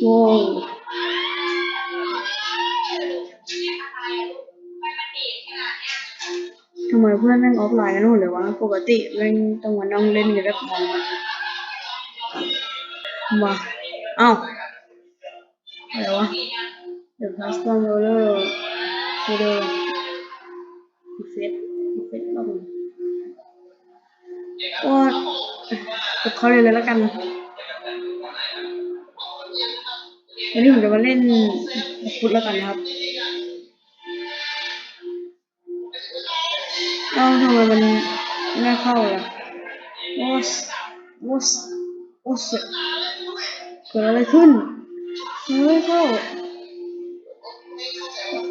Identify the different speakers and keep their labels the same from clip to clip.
Speaker 1: โว้วทำไมเพื่อนแม่งออฟไลน์กันหมดเลยวะ ปกติแม่งต้องมานั่งเล่นกันแบบมองมา เอ้าอะไรวะ The custom roller shader effect effect บ้างก็กเขาเลยเลยแล้วกัน วันนี้ผมจะมาเล่นฟุตแล้วกันนะครับเอ้าทำไมมันไม่เข้าล่ะ what what what เกิดอะไรขึ้นไม่เข้า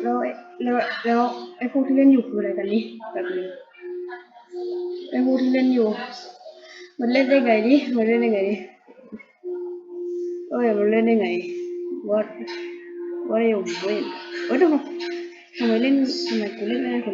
Speaker 1: แล้วแล้วแล้วไอ้พวกที่เล่นอยู่คืออะไรกันนี่แบบนี้ไอ้พวกที่เล่นอยู่ มันเล่นได้ไงดิมันเล่นได้ไงดิเอ้ยมันเล่นได้ไง what what are you doing เอ้ยทำไมทำไมเล่นทำไมกูเล่นไม่ได้ค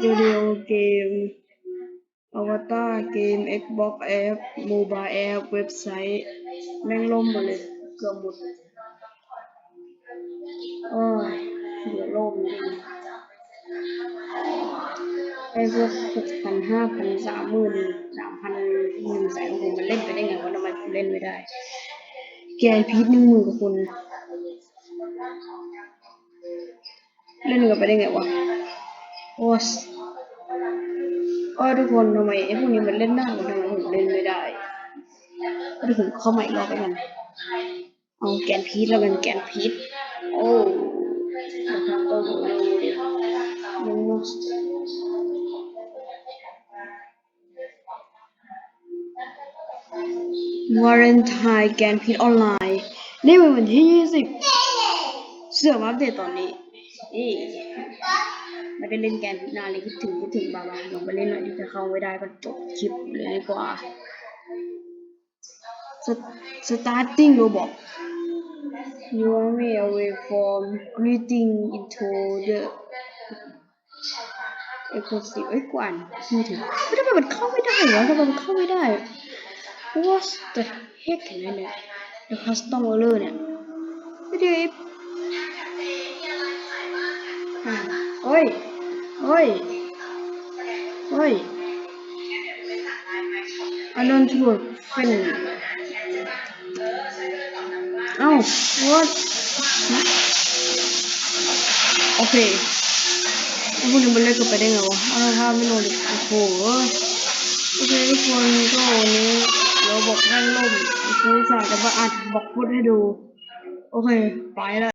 Speaker 1: ตูดิโอเกมอวตารเกม Xbox แอปโมบายแอปเว็บไซต์ แม่งล่มหมดเลยเกือบหมดโอ้ยเดี๋ยวล่มไอ้พวกหกพันห้าพันสามหมื่นสามพันหนึ่งแสนคนมันเล่นไปได้ไงวะทำไมกูเล่นไม่ได้แกนพีทหนึ่งหมื่นกว่าคน เล่นกันไปได้ไงวะ โอ้สโอ้ยทุกคนทำไมไอ้พวกนี้มันเล่นได้ทำไมผมเล่นไม่ได้เดี๋ยวผมเข้าใหม่กรอบแล้วกันเอาแกนพีทแล้วกันแกนพีทโอ้นะครับต้องดูเลยยันอกวาเลนไทน์แกนพีทออนไลน์นี่เป็นวันที่ยี่สิบเสือมาอัปเดตตอนนี้นี่ ไม่ได้เล่นแกนนานเลยคิดถึงคิดถึงบาบาลองไปเล่นหน่อยที่จะเข้าไม่ได้ก็จบคลิปเลยดีกว่าส starting robot you are way away from greeting into the exclusive เอ้ยกวานมือถือไม่ทำไมมันเข้าไม่ได้วะทำไมมันเข้าไม่ได้ what the heck เนไหมเนี่ย the custom roller เนี่ยไม่ได้ อ้ยโอ้ยโอ้ย I don't work friend เอ้า what โอเคพวกนี้มันเล่นกันไปได้ไงวะเอาละครับไม่โดนดิโอ้โหโอเคทุกคนก็วันนี้เราบอกแม่งล่มคุณสาจะมาอัดบอกพูดให้ดู โอเค ไปละ